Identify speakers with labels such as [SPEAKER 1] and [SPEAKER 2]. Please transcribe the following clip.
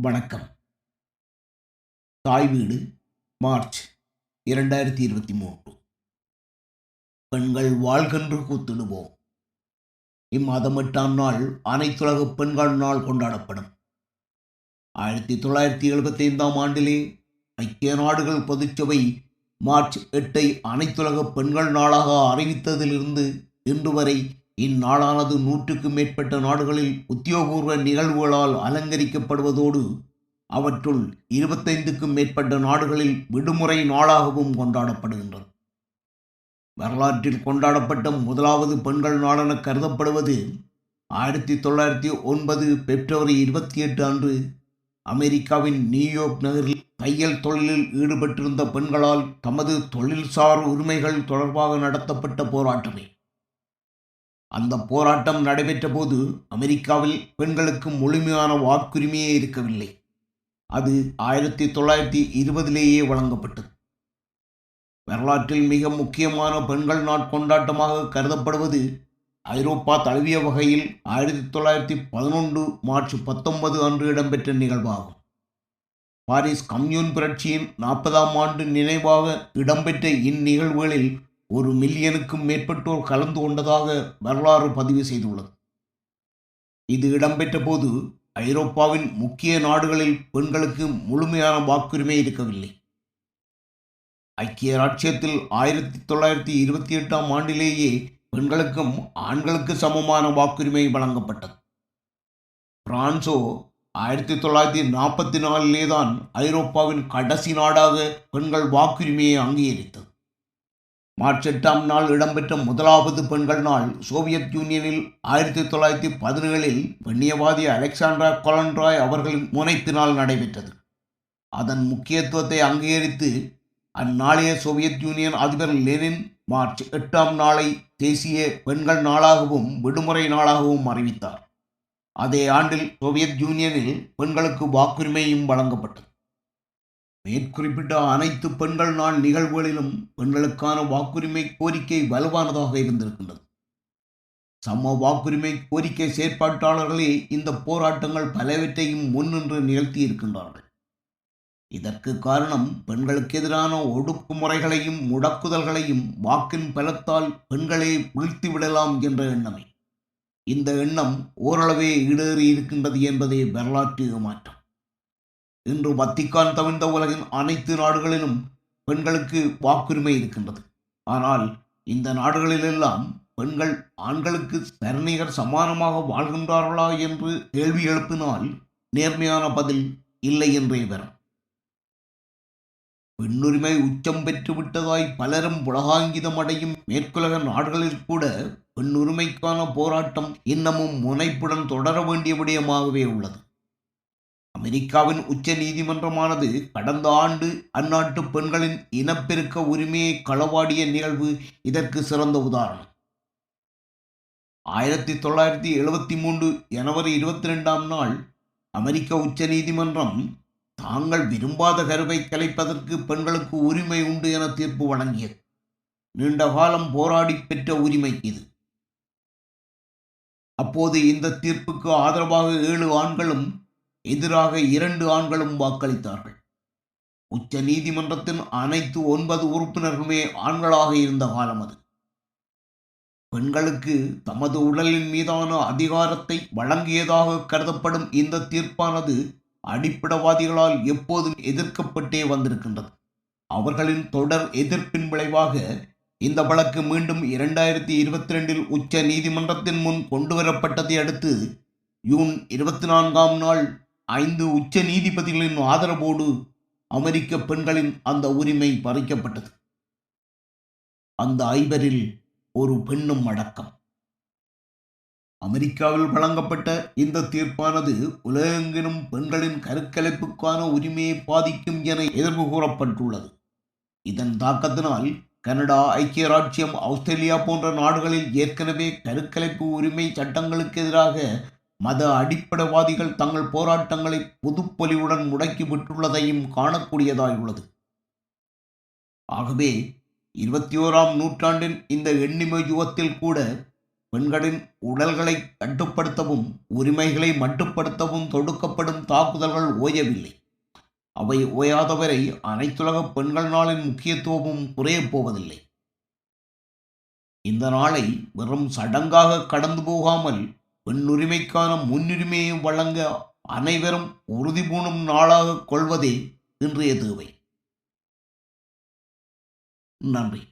[SPEAKER 1] வணக்கம். தாய் வீடு மார்ச் இரண்டாயிரத்தி இருபத்தி மூன்று. பெண்கள் வாழ்கென்று கூத்திடுவோம். இம்மாதம் எட்டாம் நாள் அனைத்துலக பெண்கள் நாள் கொண்டாடப்படும். ஆயிரத்தி தொள்ளாயிரத்தி எழுபத்தி ஐந்தாம் ஆண்டிலே ஐக்கிய நாடுகள் பொதுச்சபை மார்ச் எட்டை அனைத்துலக பெண்கள் நாளாக அறிவித்ததிலிருந்து இன்று வரை இந்நாளானது நூற்றுக்கும் மேற்பட்ட நாடுகளில் உத்தியோகபூர்வ நிகழ்வுகளால் அலங்கரிக்கப்படுவதோடு அவற்றுள் இருபத்தைந்துக்கும் மேற்பட்ட நாடுகளில் விடுமுறை நாளாகவும் கொண்டாடப்படுகின்றது. வரலாற்றில் கொண்டாடப்பட்ட முதலாவது பெண்கள் நாளென கருதப்படுவது ஆயிரத்தி தொள்ளாயிரத்தி ஒன்பது பிப்ரவரி இருபத்தி எட்டு அன்று அமெரிக்காவின் நியூயார்க் நகரில் தையல் தொழிலில் ஈடுபட்டிருந்த பெண்களால் தமது தொழில்சார் உரிமைகள் தொடர்பாக நடத்தப்பட்ட போராட்டமே. அந்த போராட்டம் நடைபெற்ற போது அமெரிக்காவில் பெண்களுக்கு முழுமையான வாக்குரிமையே இருக்கவில்லை. அது ஆயிரத்தி தொள்ளாயிரத்தி இருபதிலேயே வழங்கப்பட்டது. வரலாற்றில் மிக முக்கியமான பெண்கள் நாட் கொண்டாட்டமாக கருதப்படுவது ஐரோப்பா தழுவிய வகையில் ஆயிரத்தி தொள்ளாயிரத்தி பதினொன்று மார்ச் பத்தொன்பது அன்று இடம்பெற்ற நிகழ்வாகும். பாரிஸ் கம்யூன் புரட்சியின் நாற்பதாம் ஆண்டு நினைவாக இடம்பெற்ற இந்நிகழ்வுகளில் ஒரு மில்லியனுக்கும் மேற்பட்டோர் கலந்து கொண்டதாக வரலாறு பதிவு செய்துள்ளது. இது இடம்பெற்ற போது ஐரோப்பாவின் முக்கிய நாடுகளில் பெண்களுக்கு முழுமையான வாக்குரிமை இருக்கவில்லை. ஐக்கிய ராட்சியத்தில் ஆயிரத்தி தொள்ளாயிரத்தி இருபத்தி எட்டாம் ஆண்டிலேயே பெண்களுக்கும் ஆண்களுக்கு சமமான வாக்குரிமை வழங்கப்பட்டது. பிரான்சோ ஆயிரத்தி தொள்ளாயிரத்தி நாற்பத்தி நாலிலே தான் ஐரோப்பாவின் கடைசி நாடாக பெண்கள் வாக்குரிமையை அங்கீகரித்தது. மார்ச் எட்டாம் நாள் இடம்பெற்ற முதலாவது பெண்கள் நாள் சோவியத் யூனியனில் ஆயிரத்தி தொள்ளாயிரத்தி பதினேழில் பெண்ணியவாதி அலெக்சாண்ட்ரா கொலன்ராய் அவர்களின் முனைப்பினால் நடைபெற்றது. அதன் முக்கியத்துவத்தை அங்கீகரித்து அந்நாளைய சோவியத் யூனியன் அதிபர் லெனின் மார்ச் எட்டாம் நாளை தேசிய பெண்கள் நாளாகவும் விடுமுறை நாளாகவும் அறிவித்தார். அதே ஆண்டில் சோவியத் யூனியனில் பெண்களுக்கு வாக்குரிமையும் வழங்கப்பட்டது. மேற்குறிப்பிட்ட அனைத்து பெண்கள் நாள் நிகழ்வுகளிலும் பெண்களுக்கான வாக்குரிமை கோரிக்கை வலுவானதாக இருந்திருக்கின்றது. சம வாக்குரிமை கோரிக்கை செயற்பாட்டாளர்களே இந்த போராட்டங்கள் பலவற்றையும் முன்னின்று நிகழ்த்தி இருக்கின்றார்கள் இதற்கு காரணம் பெண்களுக்கு எதிரான ஒடுக்குமுறைகளையும் முடக்குதல்களையும் வாக்கின் பலத்தால் பெண்களே வீழ்த்தி விடலாம் என்ற எண்ணமே. இந்த எண்ணம் ஓரளவே ஈடேறி இருக்கின்றது என்பதே வரலாற்று மாற்றம் இன்று வத்திக்கான் தவிர்ந்த உலகின் அனைத்து நாடுகளிலும் பெண்களுக்கு வாக்குரிமை இருக்கின்றது. ஆனால் இந்த நாடுகளிலெல்லாம் பெண்கள் ஆண்களுக்கு சரணிகர் சமானமாக வாழ்கின்றார்களா என்று கேள்வி எழுப்பினால் நேர்மையான பதில் இல்லை என்றே பெறும் பெண்ணுரிமை உச்சம் பெற்று விட்டதாய் பலரும் உலகாங்கிதம் அடையும் மேற்குலக நாடுகளில் கூட பெண்ணுரிமைக்கான போராட்டம் இன்னமும் முனைப்புடன் தொடர வேண்டிய விடயமாகவே உள்ளது. அமெரிக்காவின் உச்ச நீதிமன்றமானது கடந்த ஆண்டு அந்நாட்டு பெண்களின் இனப்பெருக்க உரிமையை களவாடிய நிகழ்வு இதற்கு சிறந்த உதாரணம். ஆயிரத்தி தொள்ளாயிரத்தி எழுபத்தி மூன்று ஜனவரி இருபத்தி ரெண்டாம் நாள் அமெரிக்க உச்ச நீதிமன்றம் தாங்கள் விரும்பாத கருவை கலைப்பதற்கு பெண்களுக்கு உரிமை உண்டு என தீர்ப்பு வழங்கியது. நீண்ட காலம் போராடி பெற்ற உரிமை இது. அப்போது இந்த தீர்ப்புக்கு ஆதரவாக ஏழு ஆண்களும் எதிராக இரண்டு ஆண்களும் வாக்களித்தார்கள். உச்ச நீதிமன்றத்தின் அனைத்து ஒன்பது உறுப்பினர்களுமே ஆண்களாக இருந்த காலம் அது. பெண்களுக்கு தமது உடலின் மீதான அதிகாரத்தை வழங்கியதாக கருதப்படும் இந்த தீர்ப்பானது அடிப்படவாதிகளால் எப்போதும் எதிர்க்கப்பட்டே வந்திருக்கின்றது. அவர்களின் தொடர் எதிர்ப்பின் விளைவாக இந்த வழக்கு மீண்டும் இரண்டாயிரத்தி இருபத்தி ரெண்டில் உச்ச நீதிமன்றத்தின் முன் கொண்டுவரப்பட்டதை அடுத்து ஜூன் இருபத்தி நான்காம் நாள் ஐந்து உச்ச நீதிபதிகளின் ஆதரவோடு அமெரிக்க பெண்களின் அந்த உரிமை பறிக்கப்பட்டது. அந்த ஐவரில் ஒரு பெண்ணும் அடக்கம். அமெரிக்காவில் வழங்கப்பட்ட இந்த தீர்ப்பானது உலகெங்கிலும் பெண்களின் கருக்கலைப்புக்கான உரிமையை பாதிக்கும் என எதிர்ப்பு கூறப்பட்டுள்ளது. இதன் தாக்கத்தினால் கனடா ஐக்கிய ராஜ்யம் ஆஸ்திரேலியா போன்ற நாடுகளில் ஏற்கனவே கருக்கலைப்பு உரிமை சட்டங்களுக்கு எதிராக மத அடிப்படைவாதிகள் தங்கள் போராட்டங்களை பொதுப்பொலிவுடன் முடக்கி விட்டுள்ளதையும் காணக்கூடியதாயுள்ளது. ஆகவே இருபத்தி ஓராம் நூற்றாண்டின் இந்த எண்ணிம யுகத்தில் கூட பெண்களின் உடல்களை கட்டுப்படுத்தவும் உரிமைகளை மட்டுப்படுத்தவும் தொடுக்கப்படும் தாக்குதல்கள் ஓயவில்லை. அவை ஓயாதவரை அனைத்துலக பெண்கள் நாளின் முக்கியத்துவமும் குறையப் போவதில்லை. இந்த நாளை வெறும் சடங்காக கடந்து போகாமல் பெண்ணுரிமைக்கான முன்னுரிமையை வழங்க அனைவரும் உறுதி பூணும் நாளாக கொள்வதே இன்றைய தேவை. நன்றி.